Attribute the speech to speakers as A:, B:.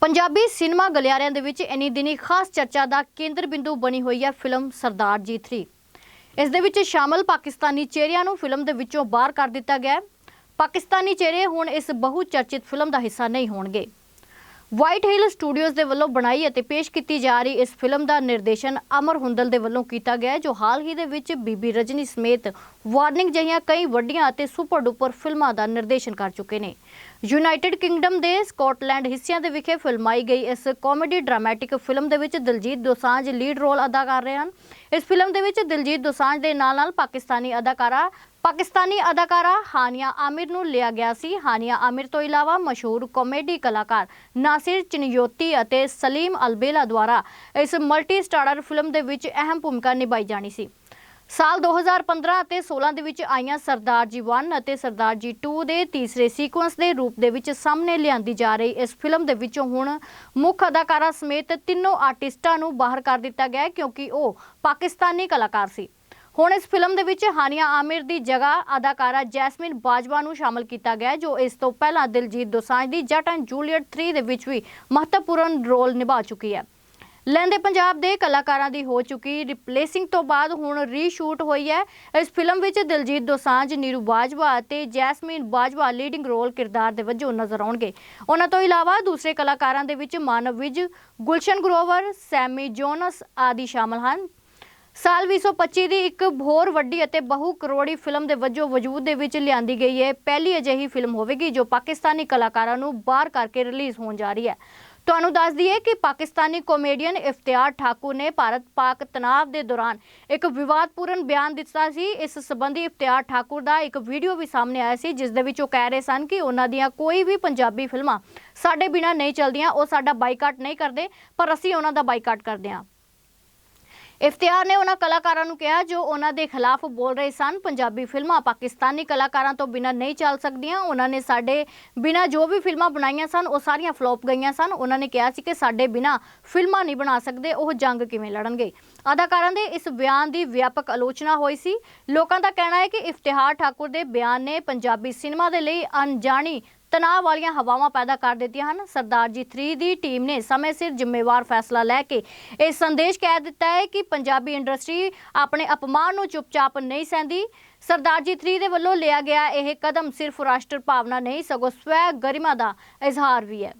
A: Punjabi cinema ਗਲਿਆਰਿਆਂ ਦੇ ਵਿੱਚ ਇਨੀ ਦਿਨੀ ਖਾਸ ਚਰਚਾ ਦਾ ਕੇਂਦਰ ਬਿੰਦੂ ਬਣੀ ਹੋਈ ਹੈ ਫਿਲਮ ਸਰਦਾਰ ਜੀ 3 ਇਸ ਦੇ ਵਿੱਚ ਸ਼ਾਮਲ ਪਾਕਿਸਤਾਨੀ ਚਿਹਰਿਆਂ ਨੂੰ ਫਿਲਮ ਦੇ ਵਿੱਚੋਂ ਬਾਹਰ ਕਰ ਦਿੱਤਾ ਗਿਆ ਹੈ। ਪਾਕਿਸਤਾਨੀ ਚਿਹਰੇ ਹੁਣ ਇਸ ਬਹੁ ਚਰਚਿਤ ਫਿਲਮ ਦਾ ਹਿੱਸਾ ਨਹੀਂ ਹੋਣਗੇ। ਵਾਈਟ ਹਿਲ ਸਟੂਡੀਓਜ਼ ਦੇ ਵੱਲੋਂ ਬਣਾਈ ਅਤੇ ਪੇਸ਼ ਕੀਤੀ ਜਾ ਰਹੀ ਇਸ ਫਿਲਮ ਦਾ ਨਿਰਦੇਸ਼ਨ ਅਮਰ ਹੁੰਦਲ ਦੇ ਵੱਲੋਂ ਕੀਤਾ ਗਿਆ ਹੈ, ਜੋ ਹਾਲ ਹੀ ਦੇ ਵਿੱਚ ਬੀਬੀ ਰਜਨੀ ਸਮੇਤ ਵਾਰਨਿੰਗ ਜਿਹੀਆਂ ਕਈ ਵੱਡੀਆਂ ਅਤੇ ਸੁਪਰ ਡੁਪਰ ਫਿਲਮਾਂ ਦਾ ਨਿਰਦੇਸ਼ਨ ਕਰ ਚੁੱਕੇ ਨੇ। ਯੂਨਾਈਟਿਡ ਕਿੰਗਡਮ ਦੇ ਸਕਾਟਲੈਂਡ ਹਿੱਸਿਆਂ ਦੇ ਵਿਖੇ ਫਿਲਮਾਈ ਗਈ ਇਸ ਕਾਮੇਡੀ ਡਰਾਮੈਟਿਕ ਫਿਲਮ ਦੇ ਵਿੱਚ ਦਿਲਜੀਤ ਦੋਸਾਂਝ ਲੀਡ ਰੋਲ ਅਦਾ ਕਰ ਰਹੇ ਹਨ। ਇਸ ਫਿਲਮ ਦੇ ਵਿੱਚ ਦਿਲਜੀਤ ਦੋਸਾਂਝ ਦੇ ਨਾਲ-ਨਾਲ ਪਾਕਿਸਤਾਨੀ ਅਦਾਕਾਰਾ ਪਾਕਿਸਤਾਨੀ ਅਦਾਕਾਰਾ ਹਾਨੀਆ ਆਮਿਰ ਨੂੰ ਲਿਆ ਗਿਆ ਸੀ। ਹਾਨੀਆ ਆਮਿਰ ਤੋਂ ਇਲਾਵਾ ਮਸ਼ਹੂਰ ਕਾਮੇਡੀ ਕਲਾਕਾਰ ਨਾਸਿਰ ਚਨਯੋਤੀ ਅਤੇ ਸਲੀਮ ਅਲਬੇਲਾ ਦੁਆਰਾ ਇਸ ਮਲਟੀ ਸਟਾਰਰ ਫਿਲਮ ਦੇ ਵਿੱਚ ਅਹਿਮ ਭੂਮਿਕਾ ਨਿਭਾਈ ਜਾਣੀ ਸੀ। ਸਾਲ 2015 ਅਤੇ 16 ਦੇ ਵਿੱਚ ਆਈਆਂ ਸਰਦਾਰ ਜੀ 1 ਅਤੇ ਸਰਦਾਰ ਜੀ 2 ਦੇ ਤੀਸਰੇ ਸੀਕੁਐਂਸ ਦੇ ਰੂਪ ਦੇ ਵਿੱਚ ਸਾਹਮਣੇ ਲਿਆਂਦੀ ਜਾ ਰਹੀ ਇਸ ਫਿਲਮ ਦੇ ਵਿੱਚੋਂ ਹੁਣ ਮੁੱਖ ਅਦਾਕਾਰਾ ਸਮੇਤ ਤਿੰਨੋਂ ਆਰਟਿਸਟਾਂ ਨੂੰ ਬਾਹਰ ਕਰ ਦਿੱਤਾ ਗਿਆ ਕਿਉਂਕਿ ਉਹ ਪਾਕਿਸਤਾਨੀ ਕਲਾਕਾਰ ਸੀ। ਹੁਣ ਇਸ ਫਿਲਮ ਦੇ ਵਿੱਚ ਹਾਨੀਆ ਆਮਿਰ ਦੀ ਜਗ੍ਹਾ ਅਦਾਕਾਰਾ ਜੈਸਮਿਨ ਬਾਜਵਾ ਨੂੰ ਸ਼ਾਮਲ ਕੀਤਾ ਗਿਆ ਜੋ ਇਸ ਤੋਂ ਪਹਿਲਾਂ ਦਿਲਜੀਤ ਦੋਸਾਂਝ ਦੀ ਜੱਟ ਐਂਡ ਜੂਲੀਅਟ 3 ਦੇ ਵਿੱਚ ਵੀ ਮਹੱਤਵਪੂਰਨ ਰੋਲ ਨਿਭਾ ਚੁੱਕੀ ਹੈ। ਲਹਿੰਦੇ ਪੰਜਾਬ ਦੇ ਕਲਾਕਾਰਾਂ ਦੀ ਹੋ ਚੁੱਕੀ ਰਿਪਲੇਸਿੰਗ ਤੋਂ ਬਾਅਦ ਹੁਣ ਰੀਸ਼ੂਟ ਹੋਈ ਹੈ। ਇਸ ਫਿਲਮ ਵਿੱਚ ਦਿਲਜੀਤ ਦੋਸਾਂਝ, ਨੀਰੂ ਬਾਜਵਾ ਅਤੇ ਜੈਸਮੀਨ ਬਾਜਵਾ ਲੀਡਿੰਗ ਰੋਲ ਕਿਰਦਾਰ ਦੇ ਵਜੋਂ ਨਜ਼ਰ ਆਉਣਗੇ। ਉਹਨਾਂ ਤੋਂ ਇਲਾਵਾ ਦੂਸਰੇ ਕਲਾਕਾਰਾਂ ਦੇ ਵਿੱਚ ਮਾਨਵ ਵਿਜ ਗੁਲਸ਼ਨ ਗਰੋਵਰ, ਸੈਮੀ ਜੋਨਸ ਆਦਿ ਸ਼ਾਮਲ ਹਨ। ਸਾਲ 2025 ਦੀ ਇੱਕ ਹੋਰ ਵੱਡੀ ਅਤੇ ਬਹੁ ਕਰੋੜੀ ਫਿਲਮ ਦੇ ਵਜੋਂ ਵਜੂਦ ਦੇ ਵਿੱਚ ਲਿਆਂਦੀ ਗਈ ਹੈ। ਪਹਿਲੀ ਅਜਿਹੀ ਫਿਲਮ ਹੋਵੇਗੀ ਜੋ ਪਾਕਿਸਤਾਨੀ ਕਲਾਕਾਰਾਂ ਨੂੰ ਬਾਹਰ ਕਰਕੇ ਰਿਲੀਜ਼ ਹੋਣ ਜਾ ਰਹੀ ਹੈ। ਤੁਹਾਨੂੰ ਦੱਸ ਦਈਏ ਕਿ ਪਾਕਿਸਤਾਨੀ ਕਾਮੇਡੀਅਨ ਇਫਤਿਆਰ ਠਾਕੁਰ ਨੇ ਭਾਰਤ ਪਾਕ ਤਣਾਅ ਦੇ ਦੌਰਾਨ ਇੱਕ ਵਿਵਾਦਪੂਰਨ ਬਿਆਨ ਦਿੱਤਾ ਸੀ। ਇਸ ਸੰਬੰਧੀ ਇਫਤਿਆਰ ਠਾਕੁਰ ਦਾ ਇੱਕ ਵੀਡੀਓ ਵੀ ਸਾਹਮਣੇ ਆਇਆ ਸੀ ਜਿਸ ਦੇ ਵਿੱਚ ਉਹ ਕਹਿ ਰਹੇ ਸਨ ਕਿ ਉਹਨਾਂ ਦੀਆਂ ਕੋਈ ਵੀ ਪੰਜਾਬੀ ਫਿਲਮਾਂ ਸਾਡੇ ਬਿਨਾਂ ਨਹੀਂ ਚੱਲਦੀਆਂ, ਉਹ ਸਾਡਾ ਬਾਈਕਾਟ ਨਹੀਂ ਕਰਦੇ, ਪਰ ਅਸੀਂ ਉਹਨਾਂ ਦਾ ਬਾਈਕਾਟ ਕਰਦੇ ਹਾਂ। ਇਫਤਿਆਰ ਨੇ ਉਹਨਾਂ ਕਲਾਕਾਰਾਂ ਨੂੰ ਕਿਹਾ ਜੋ ਉਹਨਾਂ ਦੇ ਖਿਲਾਫ ਬੋਲ ਰਹੇ ਸਨ। ਪੰਜਾਬੀ ਫਿਲਮਾਂ ਪਾਕਿਸਤਾਨੀ ਕਲਾਕਾਰਾਂ ਤੋਂ ਬਿਨਾਂ ਨਹੀਂ ਚੱਲ ਸਕਦੀਆਂ। ਉਹਨਾਂ ਨੇ ਸਾਡੇ ਬਿਨਾਂ ਜੋ ਵੀ ਫਿਲਮਾਂ ਬਣਾਈਆਂ ਸਨ, ਉਹ ਸਾਰੀਆਂ ਫਲੋਪ ਗਈਆਂ ਸਨ। ਉਹਨਾਂ ਨੇ ਕਿਹਾ ਸੀ ਕਿ ਸਾਡੇ ਬਿਨਾਂ ਫਿਲਮਾਂ ਨਹੀਂ ਬਣਾ ਸਕਦੇ, ਉਹ ਜੰਗ ਕਿਵੇਂ ਲੜਨਗੇ? ਅਦਾਕਾਰਾਂ ਦੇ ਇਸ ਬਿਆਨ ਦੀ ਵਿਆਪਕ ਆਲੋਚਨਾ ਹੋਈ ਸੀ। ਲੋਕਾਂ ਦਾ ਕਹਿਣਾ ਹੈ ਕਿ ਇਫਤਿਹਾਰ ਠਾਕੁਰ ਦੇ ਬਿਆਨ ਨੇ ਪੰਜਾਬੀ ਸਿਨੇਮਾ ਦੇ ਲਈ ਅਣਜਾਣੀ ਤਣਾਅ ਵਾਲੀਆਂ ਹਵਾਵਾਂ ਪੈਦਾ ਕਰ ਦਿੱਤੀਆਂ ਹਨ। ਸਰਦਾਰ ਜੀ 3 ਦੀ ਟੀਮ ਨੇ ਸਮੇਂ ਸਿਰ ਜ਼ਿੰਮੇਵਾਰ ਫੈਸਲਾ ਲੈ ਕੇ ਇਹ ਸੰਦੇਸ਼ ਕਹਿ ਦਿੱਤਾ ਹੈ ਕਿ ਪੰਜਾਬੀ ਇੰਡਸਟਰੀ ਆਪਣੇ ਅਪਮਾਨ ਨੂੰ ਚੁੱਪਚਾਪ ਨਹੀਂ ਸਹਿੰਦੀ। ਸਰਦਾਰ ਜੀ 3 ਦੇ ਵੱਲੋਂ ਲਿਆ ਗਿਆ ਇਹ ਕਦਮ ਸਿਰਫ ਰਾਸ਼ਟਰ ਭਾਵਨਾ ਨਹੀਂ, ਸਗੋਂ ਸਵੈ ਗਰਿਮਾ ਦਾ ਇਜ਼ਹਾਰ ਵੀ ਹੈ।